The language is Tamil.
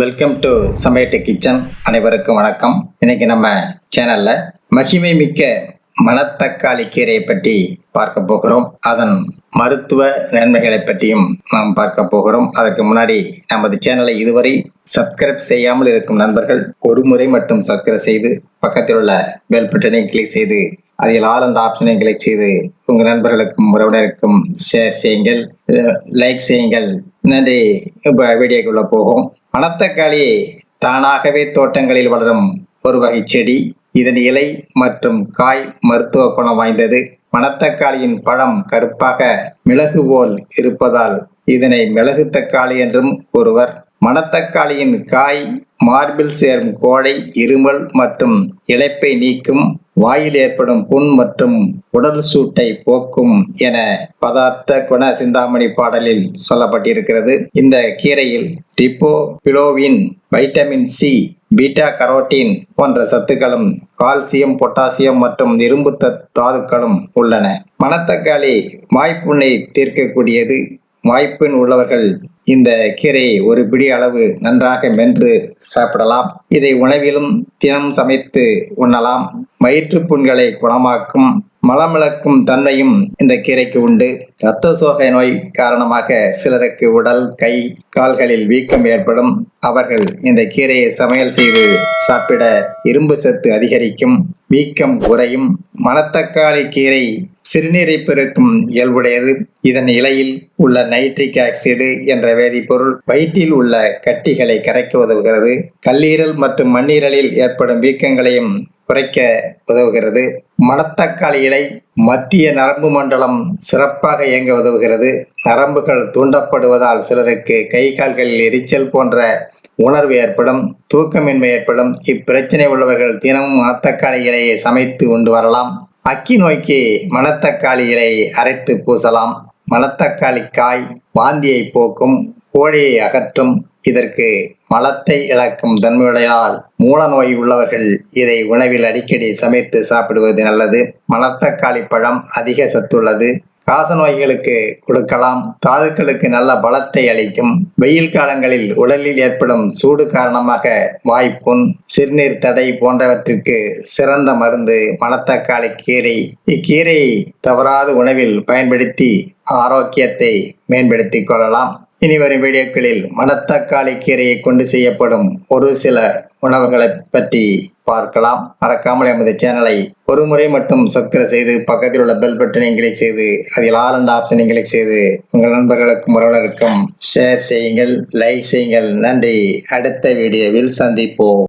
வெல்கம் டு சமையட்டு கிச்சன் அனைவருக்கும் வணக்கம். இன்னைக்கு நம்ம சேனல்ல மகிமை மிக்க மணத்தக்காளி கீரையை பற்றி பார்க்க போகிறோம். அதன் மருத்துவ நன்மைகளை பற்றியும் நாம் பார்க்க போகிறோம். அதற்கு முன்னாடி நமது சேனலை இதுவரை சப்ஸ்கிரைப் செய்யாமல் இருக்கும் நண்பர்கள் ஒரு முறை மட்டும் சப்ஸ்கிரைப் செய்து பக்கத்தில் உள்ள பெல் பட்டனை கிளிக் செய்து அதில் ஆல் அண்ட் ஆப்ஷனை கிளிக் செய்து உங்கள் நண்பர்களுக்கும் உறவினருக்கும் ஷேர் செய்யுங்கள். லைக் செய்யுங்கள். நன்றி. இப்போ வீடியோக்குள்ள போகும் மணத்தக்காளி தானாகவே தோட்டங்களில் வளரும் ஒரு வகை செடி. இதன் இலை மற்றும் காய் மருத்துவ குணம் வாய்ந்தது. மணத்தக்காளியின் பழம் கருப்பாக மிளகு போல் இருப்பதால் இதனை மிளகு தக்காளி என்றும் ஒருவர் மணத்தக்காளியின் காய் மார்பில் சேரும் கோழை இருமல் மற்றும் இழைப்பை நீக்கும் வாயில் ஏற்படும் புண் மற்றும் உடல் சூட்டை போக்கும் என பதார்த்த குண சிந்தாமணி பாடலில் சொல்லப்பட்டிருக்கிறது. இந்த கீரையில் டிப்போபிலோவின் வைட்டமின் சி பீட்டா கரோட்டின் போன்ற சத்துக்களும் கால்சியம் பொட்டாசியம் மற்றும் இரும்பு தாதுக்களும் உள்ளன. மணத்தக்காளி வாய்ப்புண்ணை தீர்க்கக்கூடியது. வாய்ப்பின் உள்ளவர்கள் இந்த கீரையை ஒரு பிடி அளவு நன்றாக மென்று சாப்பிடலாம். இதை உணவிலும் தினம் சமைத்து உண்ணலாம். வயிற்று புண்களை குணமாக்கும் மலமிளக்கும் தன்மையும் இந்த கீரைக்கு உண்டு. இரத்த சோகை நோய் காரணமாக சிலருக்கு உடல் கை கால்களில் வீக்கம் ஏற்படும். அவர்கள் இந்த கீரையை சமையல் செய்து சாப்பிட இரும்பு சத்து அதிகரிக்கும் வீக்கம் குறையும். மணத்தக்காளி கீரை சிறுநீரை பெருக்கும் இயல்புடையது. இதன் இலையில் உள்ள நைட்ரிக் ஆக்சைடு என்ற வேதிப்பொருள் வயிற்றில் உள்ள கட்டிகளை கரைக்க உதவுகிறது. கல்லீரல் மற்றும் மண்ணீரலில் ஏற்படும் வீக்கங்களையும் குறைக்க உதவுகிறது. மணத்தக்காளி இலை மத்திய நரம்பு மண்டலம் சிறப்பாக இயங்க உதவுகிறது. நரம்புகள் தூண்டப்படுவதால் சிலருக்கு கை கால்களில் எரிச்சல் போன்ற உணர்வு ஏற்படும் தூக்கமின்மை ஏற்படும். இப்பிரச்சனை உள்ளவர்கள் தினமும் மணத்தக்காளி இலையை சமைத்து உண்டு வரலாம். அக்கி நோய்க்கு மணத்தக்காளி அரைத்து பூசலாம். மணத்தக்காளி காய் வாந்தியை போக்கும் கோழையை அகற்றும் இதற்கு மலத்தை இழக்கும் தன்மையுடையால் மூல நோய் உள்ளவர்கள் இதை உணவில் அடிக்கடி சமைத்து சாப்பிடுவது நல்லது. மணத்தக்காளி பழம் அதிக சத்துள்ளது. காச நோய்களுக்கு கொடுக்கலாம். தாதுக்களுக்கு நல்ல பலத்தை அளிக்கும். வெயில் காலங்களில் உடலில் ஏற்படும் சூடு காரணமாக வாய்ப்புண் சிறுநீர் தடை போன்றவற்றிற்கு சிறந்த மருந்து மணத்தக்காளி கீரை. இக்கீரையை தவறாத உணவில் பயன்படுத்தி ஆரோக்கியத்தை மேம்படுத்திக் கொள்ளலாம். இனி வரும் வீடியோக்களில் மணத்தக்காளி கீரையை கொண்டு செய்யப்படும் ஒரு சில உணவுகளை பற்றி பார்க்கலாம். மறக்காமல் எமது சேனலை ஒரு முறை மட்டும் சப்ஸ்கிரைப் செய்து பக்கத்தில் உள்ள பெல் பட்டனை கிளிக் செய்து அதில் ஆல் அண்ட் ஆப்ஷனை கிளிக் செய்து உங்கள் நண்பர்களுக்கும் உறவினருக்கும் ஷேர் செய்யுங்கள் லைக் செய்யுங்கள். நன்றி. அடுத்த வீடியோவில் சந்திப்போம்.